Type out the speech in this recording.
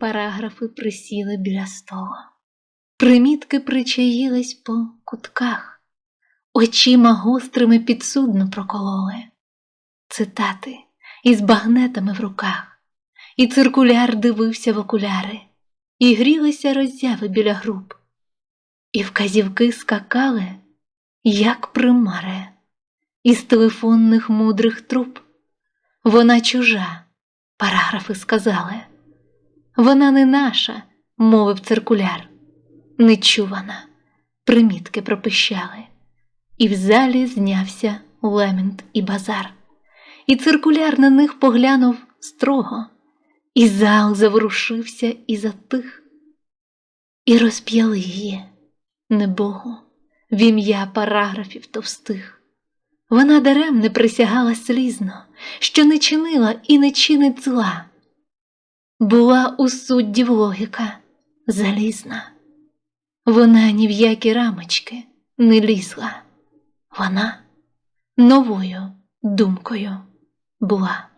параграфи присіли біля стола. Примітки причаїлись по кутках, очима гострими підсудно прокололи, цитати із багнетами в руках, і циркуляр дивився в окуляри, і грілися роззяви біля груп, і вказівки скакали, як примари, із телефонних мудрих труб. Вона чужа, параграфи сказали. Вона не наша, мовив циркуляр, нечувана, примітки пропищали, і в залі знявся лемент і базар, і циркуляр на них поглянув строго, і зал заворушився і затих, і розп'яли її, небогу, в ім'я параграфів товстих. Вона даремне присягала слізно, що не чинила і не чинить зла. Була у суддів логіка залізна. Вона ні в які рамочки не лізла. Вона новою думкою була.